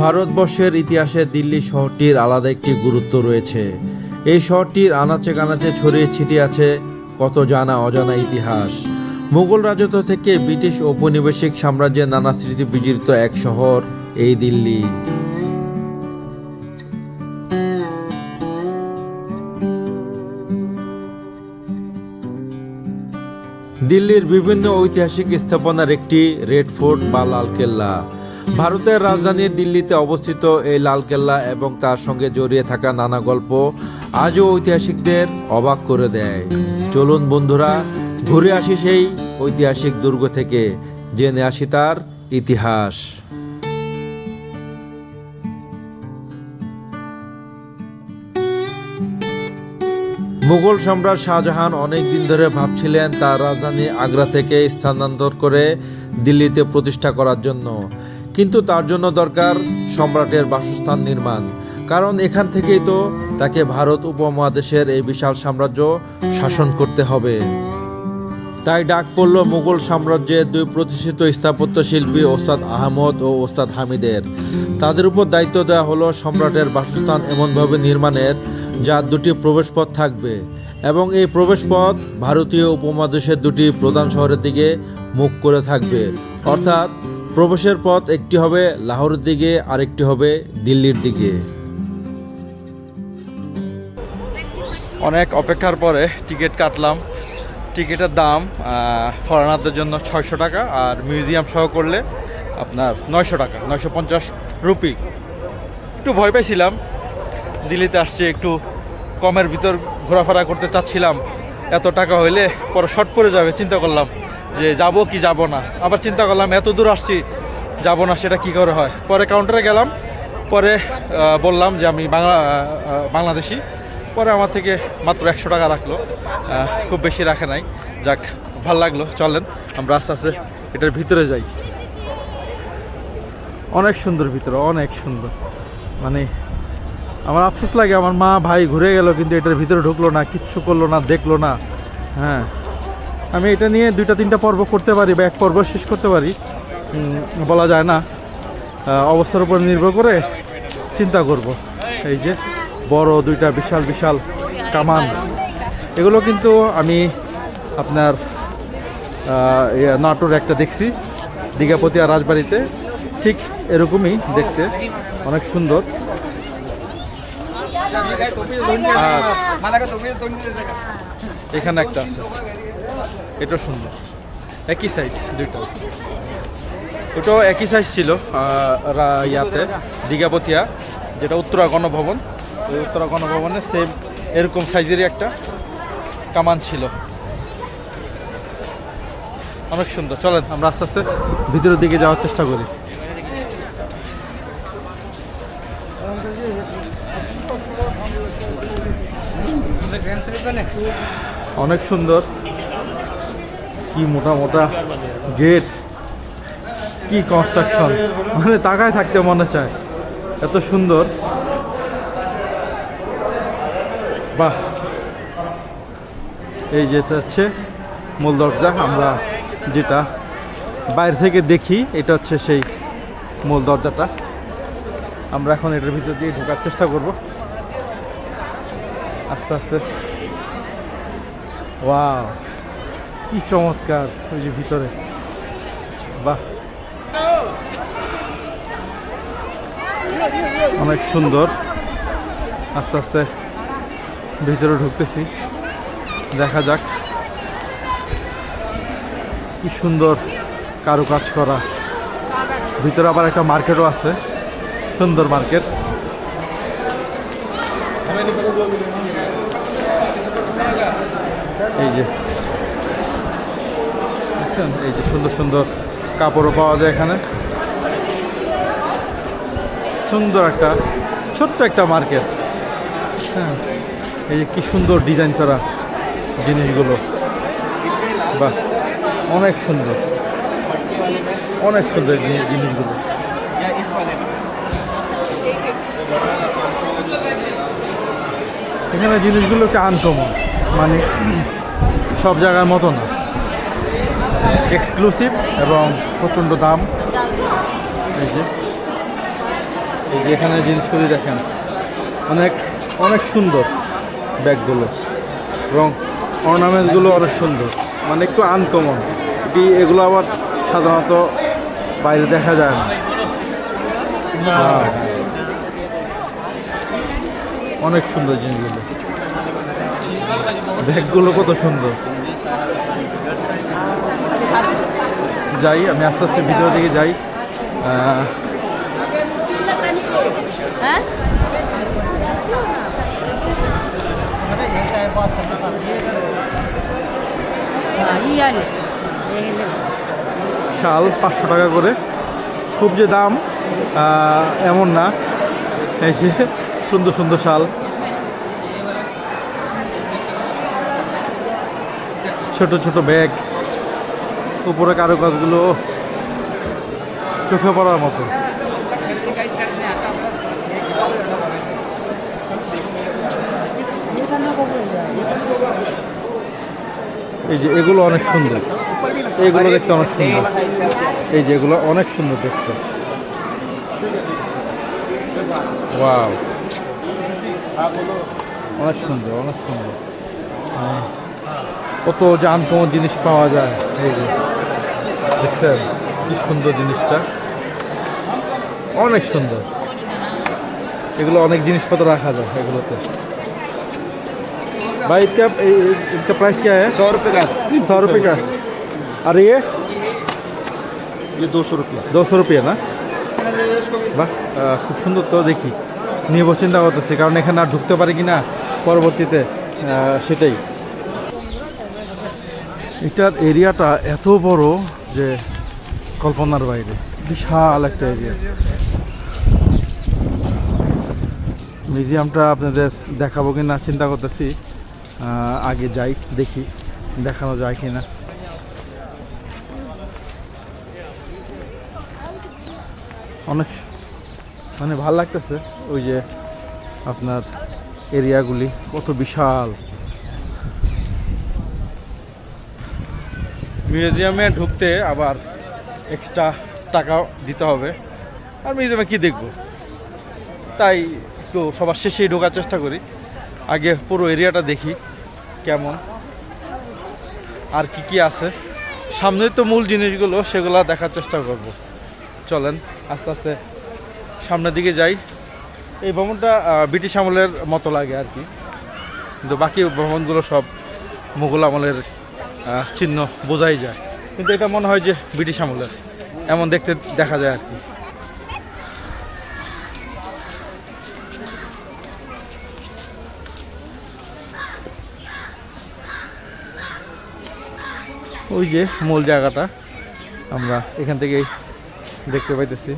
ভারতবর্ষের ইতিহাসে দিল্লি শহরটির আলাদা একটি গুরুত্ব রয়েছে। এই শহরটির আনাচে কানাচে ছড়িয়ে ছিটিয়ে আছে কত জানা অজানা ইতিহাস। মুঘল রাজত্ব থেকে ব্রিটিশ ঔপনিবেশিক সাম্রাজ্যের নানা স্মৃতি বিজড়িত এক শহর, এই দিল্লি। দিল্লির বিভিন্ন ঐতিহাসিক স্থাপনার একটি রেড ফোর্ট বা লালকেল্লা। ভারতের রাজধানী দিল্লিতে অবস্থিত এই লালকেল্লা এবং তার সঙ্গে জড়িয়ে থাকা নানা গল্প আজও ঐতিহাসিকদের অবাক করে দেয়। চলুন বন্ধুরা, ঘুরে আসি সেই ঐতিহাসিক দুর্গ থেকে, জেনে আসি তার ইতিহাস। মুঘল সম্রাট শাহজাহান অনেক দিন ধরে ভাবছিলেন তার রাজধানী আগ্রা থেকে স্থানান্তর করে দিল্লিতে প্রতিষ্ঠা করার জন্য। কিন্তু তার জন্য দরকার সম্রাটের বাসস্থান নির্মাণ। কারণ এখান থেকেই তো তাকে ভারত উপমহাদেশের এই বিশাল সাম্রাজ্য শাসন করতে হবে। তাই ডাক পড়ল মুঘল সাম্রাজ্যের দুই প্রতিষ্ঠিত স্থাপত্য শিল্পী ওস্তাদ আহমদ ও ওস্তাদ হামিদের। তাদের উপর দায়িত্ব দেওয়া হলো সম্রাটের বাসস্থান এমনভাবে নির্মাণের, যার দুটি প্রবেশপথ থাকবে। এবং এই প্রবেশপথ ভারতীয় উপমহাদেশের দুটি প্রধান শহরের দিকে মুখ করে থাকবে। অর্থাৎ প্রবেশের পথ একটি হবে লাহোরের দিকে, আরেকটি হবে দিল্লির দিকে। অনেক অপেক্ষার পরে টিকিট কাটলাম। টিকিটের দাম ফরেনারদের জন্য ছয়শো টাকা আর মিউজিয়াম সহ করলে আপনার নয়শো টাকা, নয়শো পঞ্চাশ রুপি। একটু ভয় পাইছিলাম। দিল্লিতে আসছি, একটু কমের ভিতর ঘোরাফেরা করতে চাচ্ছিলাম। এত টাকা হইলে পরে শর্ট পড়ে যাবে, চিন্তা করলাম যে যাব কি যাব না। আবার চিন্তা করলাম, এত দূর আসছি, যাব না, সেটা কি করে হয়? পরে কাউন্টারে গেলাম, পরে বললাম যে আমি বাংলা বাংলাদেশি। পরে আমার থেকে মাত্র একশো টাকা রাখল। খুব বেশি রাখে নাই। যাক, ভালো লাগল, চলেন, আমরা আস্তে আস্তে এটার ভিতরে যাই। অনেক সুন্দর ভিতরে, অনেক সুন্দর। মানে আমার আফসোস লাগে আমার মা ভাই ঘুরে গেল কিন্তু এটার ভিতরে ঢুকলো না কিচ্ছু করল না দেখল না। হ্যাঁ। আমি এটা নিয়ে দুইটা তিনটা পর্ব করতে পারি বা এক পর্ব শেষ করতে পারি। বলা যায় না। অবস্থার উপর নির্ভর করে চিন্তা করব। এই যে বড় দুইটা বিশাল বিশাল কামান। এগুলো কিন্তু আমি আপনার ইয়ে, নাটোর একটা দেখছি। দীঘাপতি আর রাজবাড়িতে। ঠিক এরকমই দেখতে। অনেক সুন্দর। এখানে একটা আছে। এটা সুন্দর। একই সাইজ দুইটা। ওটাও একই সাইজ ছিল ইয়াতে, দীঘাপতিয়া, যেটা উত্তরা গণভবন। ওই উত্তরা গণভবনে সেম এরকম সাইজেরই একটা কামান ছিল। অনেক সুন্দর। চলেন, আমরা আস্তে আস্তে ভিতরের দিকে যাওয়ার চেষ্টা করি। অনেক সুন্দর। কি মোটা মোটা গেট কি কনস্ট্রাকশন মানে তাকায় থাকতে মনে চায়। এত সুন্দর। বাহ। এই যেটা হচ্ছে মূল দরজা। আমরা যেটা বাইরে থেকে দেখি, এটা হচ্ছে সেই মূল দরজাটা। আমরা এখন এটার ভিতর দিয়ে ঢোকার চেষ্টা করব। আস্তে আস্তে। ওয়াও কি চমৎকার ওই যে ভিতরে। বাহ। অনেক সুন্দর। আস্তে আস্তে ভিতরে ঢুকতেছি। দেখা যাক। কি সুন্দর কারুকাজ করা। ভিতরে আবার একটা মার্কেটও আছে। সুন্দর মার্কেট এই যে দেখছেন এই যে সুন্দর সুন্দর কাপড়ও পাওয়া যায় এখানে। সুন্দর একটা, ছোট্ট একটা মার্কেট। হ্যাঁ এই যে কি সুন্দর ডিজাইন করা জিনিসগুলো। বাহ, অনেক সুন্দর। অনেক সুন্দর জিনিসগুলো। এখানে জিনিসগুলো একটু আনকমন মানে সব জায়গার মতো না। এক্সক্লুসিভ এবং প্রচণ্ড দাম। এই যে। এই যে এখানে জিনিসগুলি দেখেন। অনেক অনেক সুন্দর ব্যাগগুলো। এবং অর্নামেন্টসগুলো অনেক সুন্দর। মানে একটু আনকমন এটি এগুলো আবার সাধারণত বাইরে দেখা যায় না। অনেক সুন্দর জিনিসগুলো। ব্যাগগুলো কত সুন্দর। যাই আমি আস্তে আস্তে ভিতর দিকে যাই। হ্যাঁ? আলে শাল পাঁচশো টাকা করে। খুব যে দাম এমন না। এই যে সুন্দর সুন্দর শাল। ছোট ছোট ব্যাগ। উপরে কারুকাজগুলো চোখে পড়ার মতো। এই যে এগুলো অনেক সুন্দর। এগুলো দেখতে অনেক সুন্দর। এই যে এগুলো অনেক সুন্দর দেখতে। অনেক সুন্দর অনেক সুন্দর। হ্যাঁ। কত আনকমন জিনিস পাওয়া যায়। এই যে। দেখছেন কি সুন্দর জিনিসটা অনেক সুন্দর এগুলো অনেক জিনিসপত্র রাখা যায় এগুলোতে भाई इसका ए- इसका प्राइस क्या है सौ रुपये का सौ रुपये का और ये ये दो सौ रुपये দুশো রুপিয়া না বাহ আহ, খুব সুন্দর তো দেখি নিয়ে বসে চিন্তা করতেছি কারণ এখানে আর ঢুকতে পারি কি না পরবর্তীতে আহ, সেটাই এটার এরিয়াটা এত বড় যে কল্পনার বাইরে। বিশাল একটা এরিয়া মিউজিয়ামটা আপনাদের দেখাবো কি না চিন্তা করতেছি। আগে যাই, দেখি দেখানো যায় কি না অনেক মানে ভালো লাগতেছে ওই যে আপনার এরিয়াগুলি কত বিশাল। মিউজিয়ামে ঢুকতে আবার এক্সট্রা টাকা দিতে হবে। আর মিউজিয়ামে কি দেখব? তাই একটু সবার শেষেই ঢোকার চেষ্টা করি। আগে পুরো এরিয়াটা দেখি কেমন আর কি কি আছে। সামনে তো মূল জিনিসগুলো সেগুলো দেখার চেষ্টা করব। চলেন আস্তে আস্তে সামনের দিকে যাই। এই আহ, ব্রিটিশ আমলের মতো লাগে আর কি। কিন্তু বাকি ভবনগুলো সব মুঘল আমলের চিহ্ন বোঝাই যায়। কিন্তু এটা মনে হয় যে ব্রিটিশ আমলের। এমন দেখতে দেখা যায় আর কি। ওই যে মূল জায়গাটা আমরা এখান থেকেই দেখতে পাইতেছি।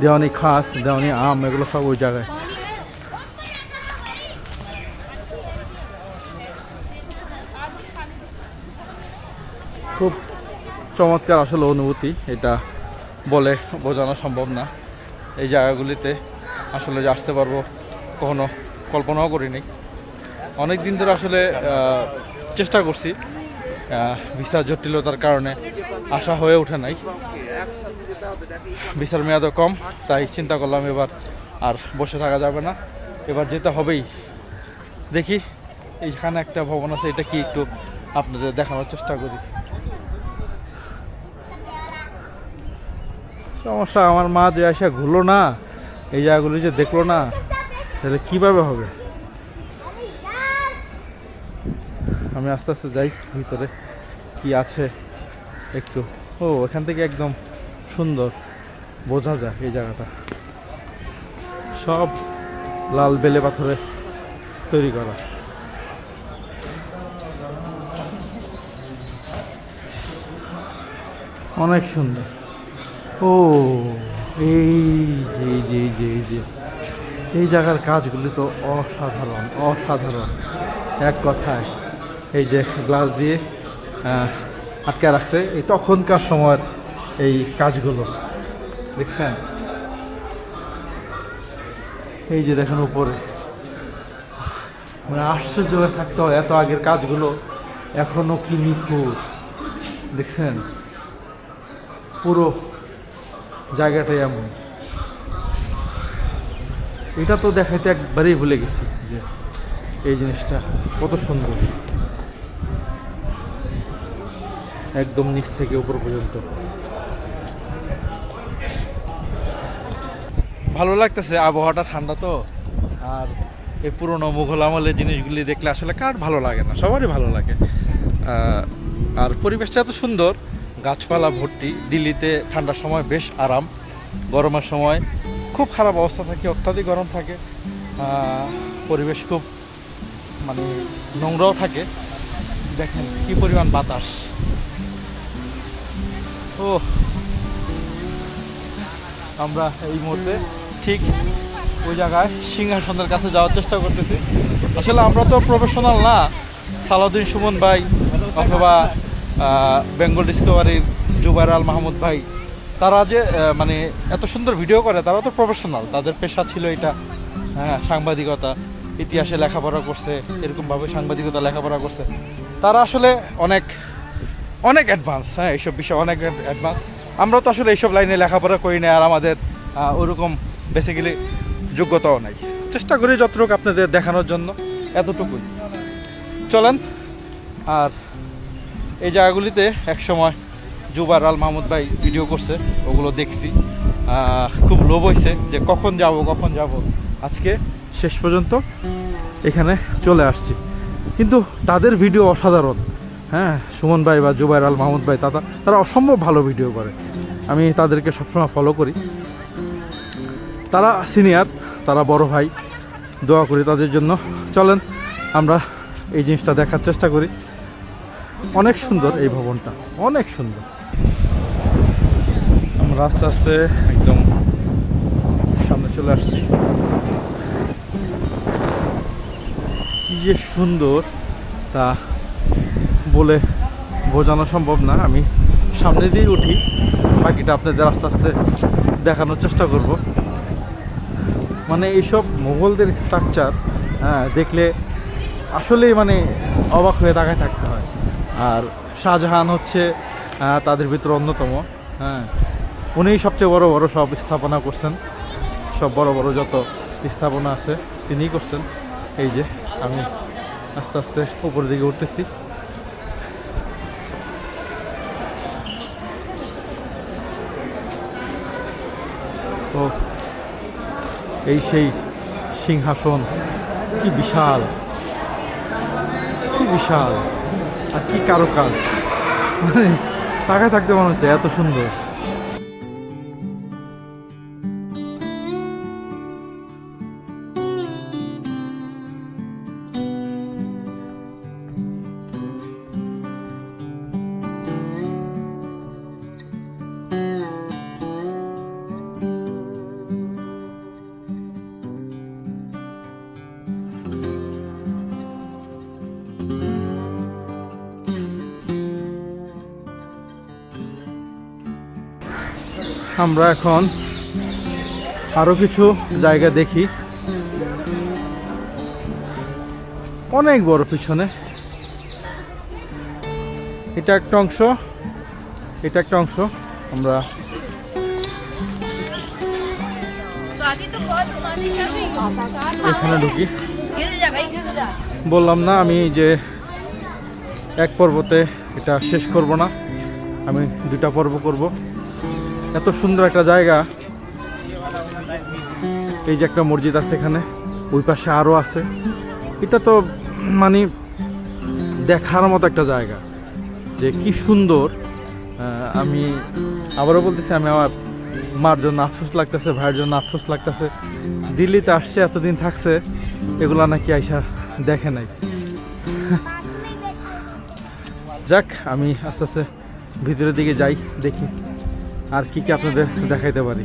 দেওয়ানি খাস, দেওয়ানি আম, এগুলো সব ওই জায়গায়। খুব চমৎকার আসলে অনুভূতি, এটা বলে বোঝানো সম্ভব না। এই জায়গাগুলিতে আসলে যে আসতে পারব, কখনো কল্পনাও করিনি। অনেক দিন ধরে আসলে চেষ্টা করছি। ভিসা জটিলতার কারণে আশা হয়ে ওঠে নাই। ভিসার মেয়াদও কম, তাই চিন্তা করলাম এবার আর বসে থাকা যাবে না। এবার যেতে হবেই। দেখি এইখানে একটা ভবন আছে, এটা কি একটু আপনাদের দেখানোর চেষ্টা করি। সমস্যা, আমার মা যে আসা ঘুরলো না, এই জায়গাগুলি যে দেখল না, তাহলে কীভাবে হবে? আমি আস্তে আস্তে যাই ভিতরে। কি আছে? একটু। ও, এখান থেকে একদম সুন্দর। বোঝা যায় এই জায়গাটা। সব লাল বেলে পাথরে তৈরি করা। অনেক সুন্দর। ও, এই যে যে যে যে। এই জায়গার কাজগুলি তো অসাধারণ অসাধারণ। এক কথায়। এই যে গ্লাস দিয়ে আটকে রাখছে। এই তখনকার সময়ের এই কাজগুলো। দেখছেন? এই যে দেখেন উপরে। মানে আশ্চর্য হয়ে থাকতে হয় এত আগের কাজগুলো। এখনও কি নিখুঁত। দেখছেন? পুরো জায়গাটাই এমন। এটা তো দেখাইতে একবারেই ভুলে গেছি যে এই জিনিসটা কত সুন্দর। একদম নিচ থেকে উপর পর্যন্ত। ভালো লাগতেছে, আবহাওয়াটা ঠান্ডা তো। আর এই পুরোনো মুঘল আমলের জিনিসগুলি দেখলে আসলে কার ভালো লাগে না? সবারই ভালো লাগে। আর পরিবেশটা এত সুন্দর, গাছপালা ভর্তি, দিল্লিতে ঠান্ডার সময় বেশ আরাম, গরমের সময় খুব খারাপ অবস্থা থাকে, অত্যাধিক গরম থাকে। পরিবেশ খুব মানে নোংরাও থাকে। দেখেন কি পরিমাণ বাতাস। ও আমরা এই মুহূর্তে ঠিক ওই জায়গায় সিংহাসনের কাছে যাওয়ার চেষ্টা করতেছি। আসলে আমরা তো প্রফেশনাল না। সালাউদ্দিন সুমন ভাই অথবা বেঙ্গল ডিসকভারির জুবাইর আল মাহমুদ ভাই, তারা যে মানে এত সুন্দর ভিডিও করে, তারা তো প্রফেশনাল তাদের পেশা ছিল এটা। হ্যাঁ সাংবাদিকতা, ইতিহাসে লেখাপড়া করছে, এরকমভাবে সাংবাদিকতা লেখাপড়া করছে। তারা আসলে অনেক অনেক অ্যাডভান্স হ্যাঁ এইসব বিষয়ে অনেক অ্যাডভান্স আমরা তো আসলে এইসব লাইনে লেখাপড়া করি না আর আমাদের ওরকম বেসিক্যালি যোগ্যতাও নাই। চেষ্টা করি যতটুকু আপনাদের দেখানোর জন্য, এতটুকুই। চলেন, আর এই জায়গাগুলিতে একসময় জুবার আল মাহমুদ ভাই ভিডিও করছে, ওগুলো দেখছি। খুব লোভ হয়েছে যে কখন যাব কখন যাব। আজকে শেষ পর্যন্ত এখানে চলে আসছি। কিন্তু তাদের ভিডিও অসাধারণ। হ্যাঁ সুমন ভাই বা জুবাইর আল মাহমুদ ভাই তারা তারা অসম্ভব ভালো ভিডিও করে। আমি তাদেরকে সবসময় ফলো করি। তারা সিনিয়র তারা বড় ভাই, দোয়া করি তাদের জন্য। চলেন, আমরা এই জিনিসটা দেখার চেষ্টা করি। অনেক সুন্দর এই ভবনটা, অনেক সুন্দর। আমরা আস্তে আস্তে একদম সামনে চলে আসছি। কি যে সুন্দর তা বলে বোঝানো সম্ভব না। আমি সামনে দিয়ে উঠি। বাকিটা আপনাদের আস্তে আস্তে দেখানোর চেষ্টা করব। মানে এইসব মোগলদের স্ট্রাকচার হ্যাঁ দেখলে আসলেই মানে অবাক হয়ে তাকায় থাকতে হয়। আর শাহজাহান হচ্ছে তাদের ভিতরে অন্যতম হ্যাঁ। উনিই সবচেয়ে বড় বড় সব স্থাপনা করছেন। সব বড় বড় যত স্থাপনা আছে তিনিই করছেন। এই যে আমি আস্তে আস্তে উপরের দিকে উঠতেছি। ও, এই সেই সিংহাসন, কি বিশাল কি বিশাল, আর কি কারুকাজ। মানে তাকায় থাকতে মনে হচ্ছে, এত সুন্দর। আমরা এখন আরও কিছু জায়গা দেখি। অনেক বড় পিছনে। এটা একটা অংশ, এটা একটা অংশ। আমরা এখানে ঢুকি। বললাম না, আমি যে এক পর্বতে এটা শেষ করব না। আমি দুটা পর্ব করব। এত সুন্দর একটা জায়গা। এই যে একটা মসজিদ আছে এখানে, ওই পাশে আরও আছে। এটা তো মানে দেখার মতো একটা জায়গা। যে কি সুন্দর। আমি আবারও বলতেছি, আমি আমার মার জন্য আফসোস লাগতেছে, ভাইয়ের জন্য আফসোস লাগতেছে। দিল্লিতে আসছে, এতদিন থাকছে, এগুলা নাকি আইসা দেখে নাই। যাক, আমি আস্তে আস্তে ভিতরের দিকে যাই, দেখি। আর কি কি আপনাদের দেখাইতে পারি?